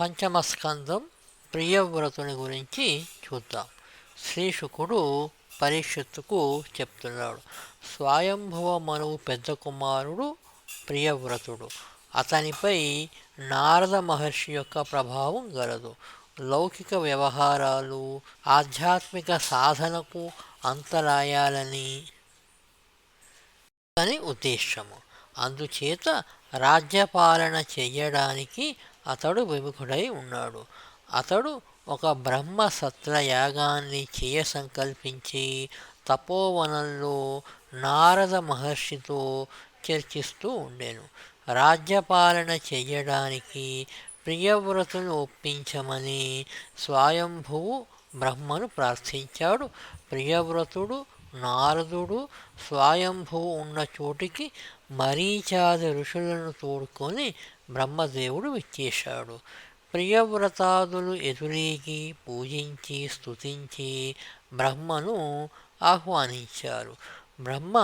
పంచమస్కందం ప్రియవ్రతుని గురించి చూద్దాం. శ్రీశుకుడు పరిషత్తుకు చెప్తున్నాడు. స్వయంభవ మనువు పెద్ద కుమారుడు ప్రియవ్రతుడు. అతనిపై నారద మహర్షి యొక్క ప్రభావం గలదు. లౌకిక వ్యవహారాలు ఆధ్యాత్మిక సాధనకు అంతరాయాలని అని ఉద్దేశము. అందుచేత రాజ్యపాలన చేయడానికి అతడు విముఖుడై ఉన్నాడు. అతడు ఒక బ్రహ్మ సత్ర యాగాన్ని చేయ సంకల్పించి తపోవనంలో నారద మహర్షితో చర్చిస్తూ ఉండెను. రాజ్యపాలన చెయ్యడానికి ప్రియవ్రతును ఒప్పించమని స్వయంభువు బ్రహ్మను ప్రార్థించాడు. ప్రియవ్రతుడు నారదుడు స్వయంభువు ఉన్న చోటికి మరీచాది ఋషులను తోడుకొని బ్రహ్మదేవుడు విచ్చేశాడు. ప్రియవ్రతాదులు ఎదురీకి పూజించి స్తుతించి బ్రహ్మను ఆహ్వానించారు. బ్రహ్మ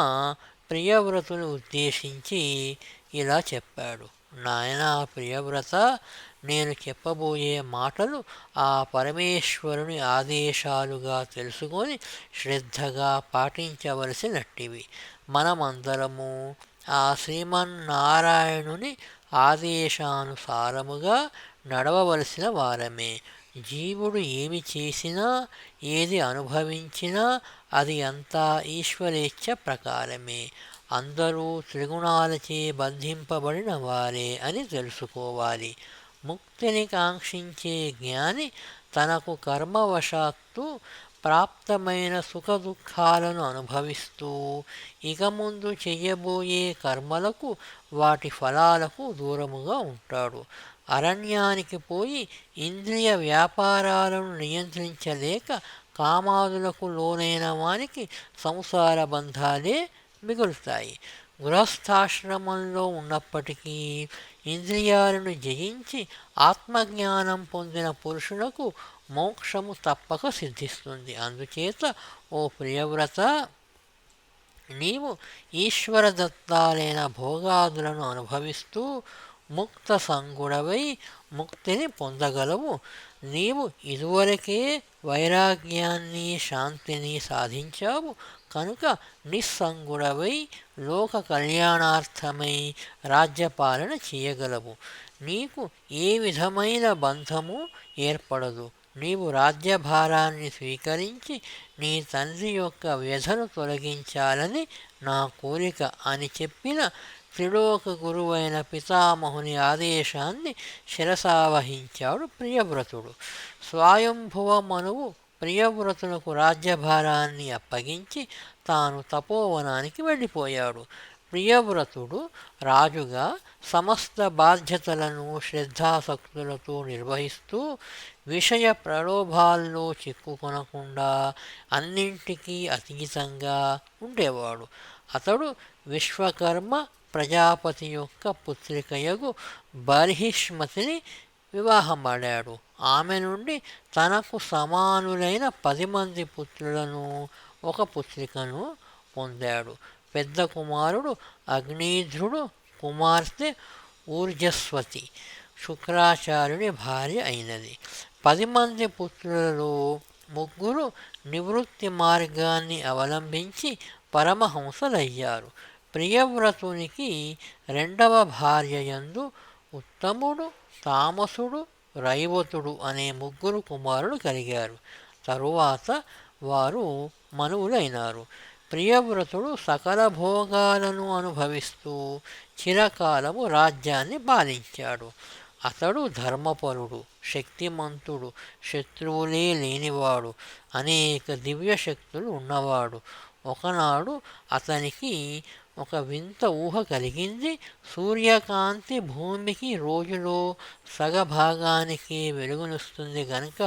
ప్రియవ్రతుని ఉద్దేశించి ఇలా చెప్పాడు. నాయనా ప్రియవ్రత నేను చెప్పబోయే మాటలు ఆ పరమేశ్వరుని ఆదేశాలుగా తెలుసుకొని శ్రద్ధగా పాటించవలసినట్టివి. మనమందరము ఆ శ్రీమన్నారాయణుని ఆదేశానుసారముగా నడవవలసిన వారమే. జీవుడు ఏమి చేసినా ఏది అనుభవించినా అది అంతా ఈశ్వరేచ్ఛ ప్రకారమే. అందరూ త్రిగుణాలచే బంధింపబడిన వారే అని తెలుసుకోవాలి. ముక్తిని కాంక్షించే జ్ఞాని తనకు కర్మవశాత్తు ప్రాప్తమైన సుఖ దుఃఖాలను అనుభవిస్తూ ఇక ముందు చెయ్యబోయే కర్మలకు వాటి ఫలాలకు దూరముగా ఉంటాడు. అరణ్యానికి పోయి ఇంద్రియ వ్యాపారాలను నియంత్రించలేక కామాదులకు లోనైన వానికి సంసార బంధాలే మిగులుతాయి. గృహస్థాశ్రమంలో ఉన్నప్పటికీ ఇంద్రియాలను జయించి ఆత్మజ్ఞానం పొందిన పురుషులకు మోక్షము తప్పక సిద్ధిస్తుంది. అందుచేత ఓ ప్రియవ్రత నీవు ఈశ్వరదత్తాలైన భోగాదులను అనుభవిస్తూ ముక్త సంగుడవై ముక్తిని పొందగలవు. నీవు ఇదివరకే వైరాగ్యాన్ని శాంతిని సాధించావు. కనుక నిస్సంగుడవై లోక కళ్యాణార్థమై రాజ్యపాలన చేయగలవు. నీకు ఏ విధమైన బంధము ఏర్పడదు. నీవు రాజ్యభారాన్ని స్వీకరించి నీ తండ్రి యొక్క వ్యధను తొలగించాలని నా కోరిక అని చెప్పిన త్రిలోక గురువైన పితామహుని ఆదేశాన్ని శిరసావహించాడు ప్రియవ్రతుడు. స్వయంభువ మనువు ప్రియవ్రతులకు రాజ్యభారాన్ని అప్పగించి తాను తపోవనానికి వెళ్ళిపోయాడు. ప్రియవ్రతుడు రాజుగా సమస్త బాధ్యతలను శ్రద్ధాసక్తులతో నిర్వహిస్తూ విషయ ప్రలోభాల్లో చిక్కుకొనకుండా అన్నింటికీ అతీతంగా ఉండేవాడు. అతడు విశ్వకర్మ ప్రజాపతి యొక్క పుత్రికయగు బర్హిష్మతిని వివాహమాడాడు. ఆమె నుండి తనకు సమానులైన పది మంది పుత్రులను ఒక పుత్రికను పొందాడు. పెద్ద కుమారుడు అగ్నిధ్రుడు కుమార్తె ఊర్జస్వతి శుక్రాచార్యుడి భార్య అయినది. పది మంది పుత్రులలో ముగ్గురు నివృత్తి మార్గాన్ని అవలంబించి పరమహంసలయ్యారు. ప్రియవ్రతునికి రెండవ భార్యయందు ఉత్తముడు తామసుడు రైవతుడు అనే ముగ్గురు కుమారులు కలిగారు. తరువాత వారు మనువులైనారు. ప్రియవ్రతుడు సకల భోగాలను అనుభవిస్తూ చిరకాలము రాజ్యాన్ని పాలించాడు. అతడు ధర్మపరుడు శక్తిమంతుడు శత్రువులే లేనివాడు అనేక దివ్య శక్తులు ఉన్నవాడు. ఒకనాడు అతనికి ఒక వింత ఊహ కలిగింది. సూర్యకాంతి భూమికి రోజులో సగభాగానికి వెలుగునిస్తుంది గనుక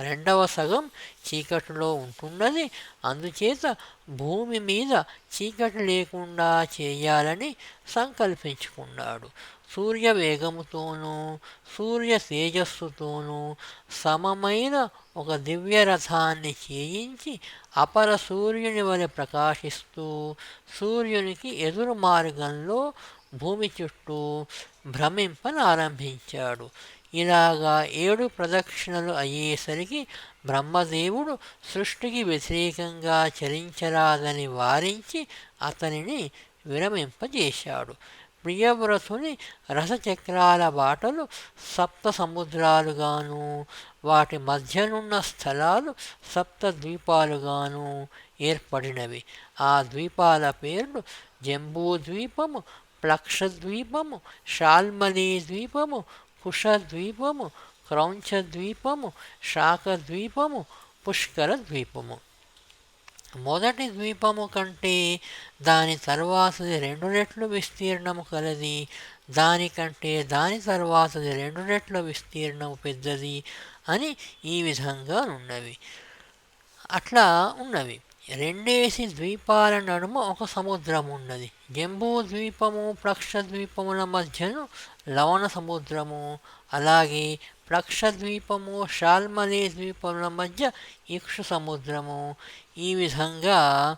రెండవ సగం చీకటిలో ఉంటున్నది. అందుచేత భూమి మీద చీకటి లేకుండా చేయాలని సంకల్పించుకున్నాడు. సూర్య వేగముతోనూ సూర్య తేజస్సుతోనూ సమమైన ఒక దివ్య రథాన్ని చేయించి అపర సూర్యుని వలె ప్రకాశిస్తూ సూర్యునికి ఎదురు మార్గంలో భూమి చుట్టూ భ్రమింపనారంభించాడు. ఇలాగా ఏడు ప్రదక్షిణలు అయ్యేసరికి బ్రహ్మదేవుడు సృష్టికి వ్యతిరేకంగా చరించరాదని వారించి అతనిని విరమింపజేశాడు. ప్రియవ్రతుని రసచక్రాల బాటలు సప్త సముద్రాలుగాను వాటి మధ్యనున్న స్థలాలు సప్త ద్వీపాలుగాను ఏర్పడినవి. ఆ ద్వీపాల పేర్లు జంబూద్వీపము ప్లక్షద్వీపము షాల్మలీ ద్వీపము కుషద్వీపము క్రౌంచద్వీపము శాఖద్వీపము పుష్కర ద్వీపము. మొదటి ద్వీపము కంటే దాని తర్వాతది రెండు రెట్లు విస్తీర్ణము కలది. దానికంటే దాని తర్వాతది రెండు రెట్ల విస్తీర్ణము పెద్దది అని ఈ విధంగా ఉన్నవి అట్లా ఉన్నవి. రెండేసి ద్వీపాల నడుమ ఒక సముద్రం ఉన్నది జంబూ ద్వీపము ప్లక్ష ద్వీపముల మధ్యను లవణ సముద్రము. అలాగే ప్లక్ష ద్వీపము షాల్మలే ద్వీపముల మధ్య ఇక్షు సముద్రము. ఈ విధంగా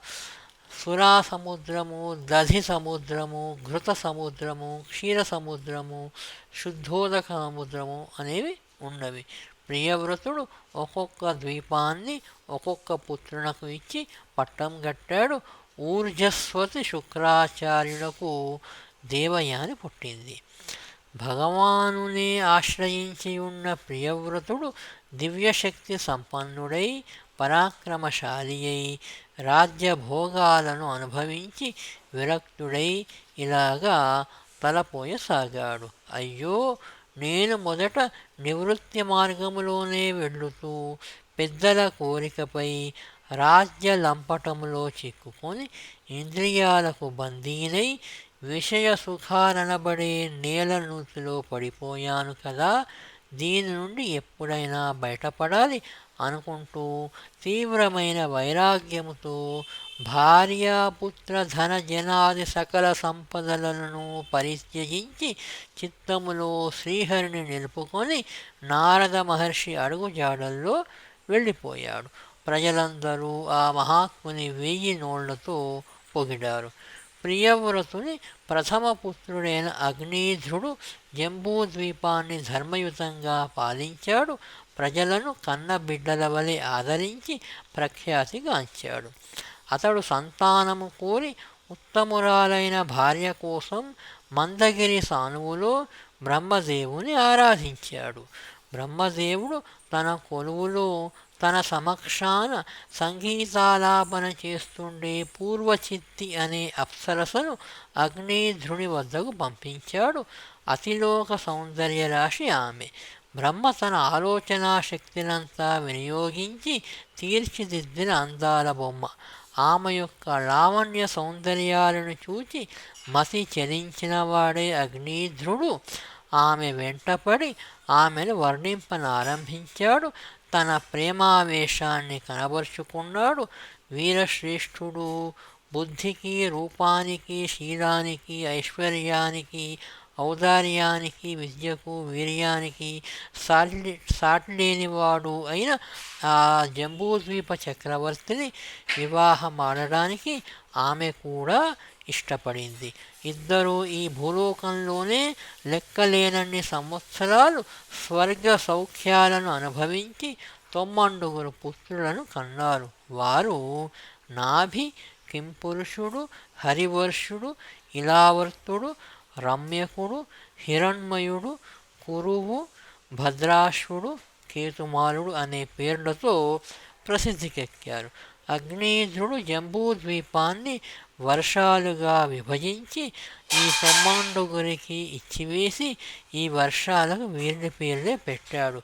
సురా సముద్రము దధి సముద్రము ఘృత సముద్రము క్షీర సముద్రము శుద్ధోదక సముద్రము అనేవి ఉన్నవి. ప్రియవ్రతుడు ఒక్కొక్క ద్వీపాన్ని ఒక్కొక్క పుత్రునకు ఇచ్చి పట్టం కట్టాడు. ఊర్జస్వతి శుక్రాచార్యులకు దేవయాని పుట్టింది. భగవానునే ఆశ్రయించి ఉన్న ప్రియవ్రతుడు దివ్యశక్తి సంపన్నుడై పరాక్రమశాలి అయి రాజ్యభోగాలను అనుభవించి విరక్తుడై ఇలాగా తలపోయసాగాడు. అయ్యో నేను మొదట నివృత్తి మార్గములోనే వెళ్ళుతూ పెద్దల కోరికపై రాజ్య లంపటములో చిక్కుకొని ఇంద్రియాలకు బందీనై విషయ సుఖాలనబడే నేల నూతిలో పడిపోయాను కదా. దీని నుండి ఎప్పుడైనా బయటపడాలి అనుకుంటూ తీవ్రమైన వైరాగ్యముతో భార్యాపుత్ర ధన జనాది సకల సంపదలను పరిత్యజించి చిత్తములో శ్రీహరిని నిలుపుకొని నారద మహర్షి అడుగుజాడల్లో వెళ్ళిపోయాడు. ప్రజలందరూ ఆ మహాత్ముని వెయ్యి నోళ్ళతో పొగిడారు. ప్రియవ్రతుని ప్రథమ పుత్రుడైన అగ్నిధ్రుడు జంబూద్వీపాన్ని ధర్మయుతంగా పాలించాడు. ప్రజలను కన్న బిడ్డల వలె ఆదరించి ప్రఖ్యాతిగాంచాడు అతడు సంతానము కోరి ఉత్తమురాలైన భార్య కోసం మందగిరి సానువులో బ్రహ్మదేవుని ఆరాధించాడు. బ్రహ్మదేవుడు తన కొలువులో తన సమక్షాన సంగీతాలాపన చేస్తుండే పూర్వచిత్తి అనే అప్సరసను అగ్నిధ్రుని వద్దకు పంపించాడు. అతిలోక సౌందర్య రాశి ఆమె. బ్రహ్మ తన ఆలోచనా శక్తినంతా వినియోగించి తీర్చిదిద్దిన అందాల బొమ్మ ఆమె యొక్క లావణ్య సౌందర్యాలను చూచి మసి చెలించిన వాడే అగ్నిధ్రుడు ఆమె వెంటపడి ఆమెను వర్ణింపనారంభించాడు తన ప్రేమావేశాన్ని కనబరుచుకున్నాడు వీరశ్రేష్ఠుడు బుద్ధికి రూపానికి శీలానికి ఐశ్వర్యానికి ఔదార్యానికి విద్యకు వీర్యానికి సాటి సాటిలేనివాడు అయిన ఆ జంబూద్వీప చక్రవర్తిని వివాహమాడడానికి ఆమె కూడా ఇష్టపడింది. ఇద్దరూ ఈ భూలోకంలోనే లెక్కలేనన్ని సంవత్సరాలు స్వర్గ సౌఖ్యాలను అనుభవించి తొమ్మండుగురు పుత్రులను కన్నారు. వారు నాభి కింపురుషుడు హరివర్షుడు ఇలావర్తుడు రమ్యకుడు హిరణ్మయుడు కురువు భద్రాశ్వుడు కేతుమాలుడు అనే పేర్లతో ప్రసిద్ధికెక్కారు. అగ్నేంద్రుడు జంబూద్వీపాన్ని వర్షాలుగా విభజించి ఈ సమ్మాండుగురికి ఇచ్చివేసి ఈ వర్షాలకు వీరిని పేర్లే పెట్టాడు.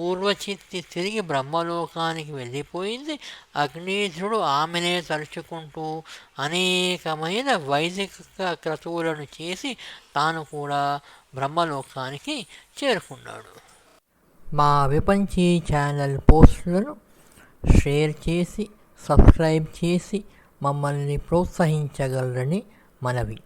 పూర్వచిత్తి తిరిగి బ్రహ్మలోకానికి వెళ్ళిపోయింది. అగ్నీధుడు ఆమెనే తలుచుకుంటూ అనేకమైన వైదిక క్రతువులను చేసి తాను కూడా బ్రహ్మలోకానికి చేరుకున్నాడు. మా విపంచీ ఛానల్ పోస్టులను షేర్ చేసి సబ్స్క్రైబ్ చేసి మమ్మల్ని ప్రోత్సహించగలరని మనవి.